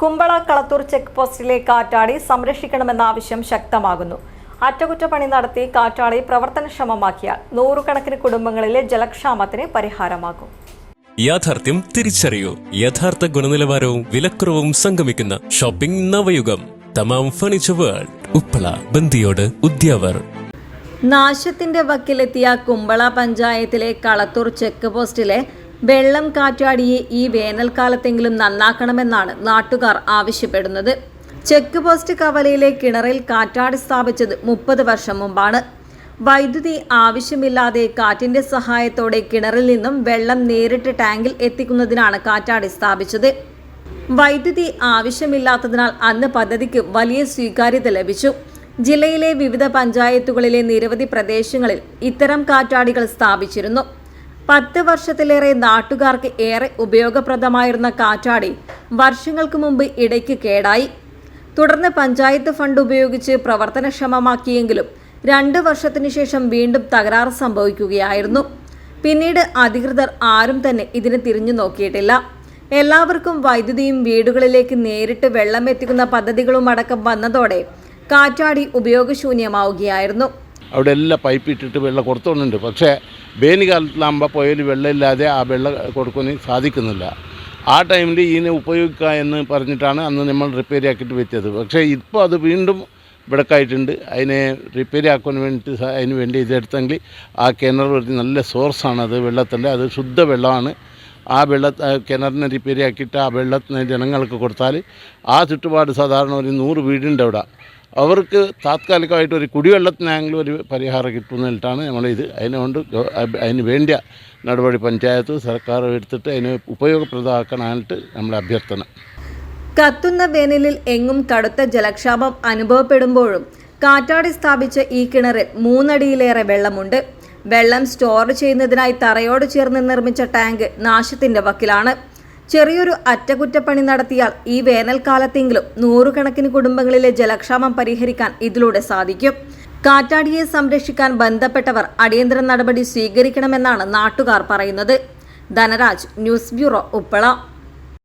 Kumbla Kalathur check പോസ്റ്റിലെ കാറ്റാടി സംരക്ഷിക്കണമെന്ന ആവശ്യം ശക്തമാകുന്നു. അറ്റകുറ്റപ്പണി നടത്തി കാറ്റാടി പ്രവർത്തനക്ഷമമാക്കിയാൽ നൂറുകണക്കിന് കുടുംബങ്ങളിലെ ജലക്ഷാമത്തിന് പരിഹാരമാകും. യാഥാർത്ഥ്യം തിരിച്ചറിയൂ. യഥാർത്ഥ ഗുണനിലവാരവും വിലക്കുറവും സംഗമിക്കുന്ന shopping Navayugam. Thamam furniture world. Uppala Bandiyod Udyavar. നാശത്തിന്റെ വക്കിലെത്തിയ കുമ്പള പഞ്ചായത്തിലെ കളത്തൂർ ചെക്ക് പോസ്റ്റിലെ വെള്ളം കാറ്റാടിയെ ഈ വേനൽക്കാലത്തെങ്കിലും നന്നാക്കണമെന്നാണ് നാട്ടുകാർ ആവശ്യപ്പെടുന്നത്. ചെക്ക് പോസ്റ്റ് കവലയിലെ കിണറിൽ കാറ്റാടി സ്ഥാപിച്ചത് മുപ്പത് വർഷം മുമ്പാണ്. വൈദ്യുതി ആവശ്യമില്ലാതെ കാറ്റിന്റെ സഹായത്തോടെ കിണറിൽ നിന്നും വെള്ളം നേരിട്ട് ടാങ്കിൽ എത്തിക്കുന്നതിനാണ് കാറ്റാടി സ്ഥാപിച്ചത്. വൈദ്യുതി ആവശ്യമില്ലാത്തതിനാൽ അന്ന് പദ്ധതിക്ക് വലിയ സ്വീകാര്യത ലഭിച്ചു. ജില്ലയിലെ വിവിധ പഞ്ചായത്തുകളിലെ നിരവധി പ്രദേശങ്ങളിൽ ഇത്തരം കാറ്റാടികൾ സ്ഥാപിച്ചിരുന്നു. പത്ത് വർഷത്തിലേറെ നാട്ടുകാർക്ക് ഏറെ ഉപയോഗപ്രദമായിരുന്ന കാറ്റാടി വർഷങ്ങൾക്ക് മുമ്പ് ഇടയ്ക്ക് കേടായി. തുടർന്ന് പഞ്ചായത്ത് ഫണ്ട് ഉപയോഗിച്ച് പ്രവർത്തനക്ഷമമാക്കിയെങ്കിലും രണ്ട് വർഷത്തിനു ശേഷം വീണ്ടും തകരാറ് സംഭവിക്കുകയായിരുന്നു. പിന്നീട് അധികൃതർ ആരും തന്നെ ഇതിന് തിരിഞ്ഞു നോക്കിയിട്ടില്ല. എല്ലാവർക്കും വൈദ്യുതിയും വീടുകളിലേക്ക് നേരിട്ട് വെള്ളം എത്തിക്കുന്ന പദ്ധതികളും അടക്കം വന്നതോടെ കാറ്റാടി ഉപയോഗശൂന്യമാവുകയായിരുന്നു. അവിടെ എല്ലാം പൈപ്പ് ഇട്ടിട്ട് വെള്ളം കൊടുത്തോണ്ടുണ്ട് പക്ഷേ വേനൽക്കാലത്തിലാകുമ്പോൾ പുഴയിൽ വെള്ളമില്ലാതെ ആ വെള്ളം കൊടുക്കാൻ സാധിക്കുന്നില്ല. ആ ടൈമിൽ ഇതിനെ ഉപയോഗിക്കുക എന്ന് പറഞ്ഞിട്ടാണ് അന്ന് നമ്മൾ റിപ്പയർ ആക്കിയിട്ട് വെച്ചത്. പക്ഷേ ഇപ്പോൾ അത് വീണ്ടും വിടക്കായിട്ടുണ്ട് അതിനെ റിപ്പയർ ആക്കാൻ വേണ്ടിയിട്ട് അതിന് വേണ്ടി ഇതെടുത്തെങ്കിൽ ആ കിണർ ഒരു നല്ല സോഴ്സാണ് അത് വെള്ളത്തിന്റെ. അത് ശുദ്ധ വെള്ളമാണ്. ആ വെള്ള കിണറിനെ റിപ്പയർ ആക്കിയിട്ട് ആ വെള്ളത്തിന് ജനങ്ങൾക്ക് കൊടുത്താൽ ആ ചുറ്റുപാട് സാധാരണ ഒരു നൂറ് വീടുണ്ട് അവിടെ. അവർക്ക് താത്കാലികമായിട്ട് ഒരു കുടിവെള്ളത്തിനാണെങ്കിലും ഒരു പരിഹാരം കിട്ടുന്നിട്ടാണ് നമ്മളിത് അതിനുകൊണ്ട് അതിന് വേണ്ടിയ നടപടി പഞ്ചായത്ത് സർക്കാർ എടുത്തിട്ട് അതിന് ഉപയോഗപ്രദമാക്കാനായിട്ട് നമ്മൾ അഭ്യർത്ഥന. കത്തുന്ന വേനലിൽ എങ്ങും കടുത്ത ജലക്ഷാമം അനുഭവപ്പെടുമ്പോഴും കാറ്റാടി സ്ഥാപിച്ച ഈ കിണറിൽ മൂന്നടിയിലേറെ വെള്ളമുണ്ട്. വെള്ളം സ്റ്റോർ ചെയ്യുന്നതിനായി തറയോട് ചേർന്ന് നിർമ്മിച്ച ടാങ്ക് നാശത്തിന്റെ വക്കിലാണ്. ചെറിയൊരു അറ്റകുറ്റപ്പണി നടത്തിയാൽ ഈ വേനൽക്കാലത്തെങ്കിലും നൂറുകണക്കിന് കുടുംബങ്ങളിലെ ജലക്ഷാമം പരിഹരിക്കാൻ ഇതിലൂടെ സാധിക്കും. കാറ്റാടിയെ സംരക്ഷിക്കാൻ ബന്ധപ്പെട്ടവർ അടിയന്തര നടപടി സ്വീകരിക്കണമെന്നാണ് നാട്ടുകാർ പറയുന്നത്. Dhanraj news bureau Uppala.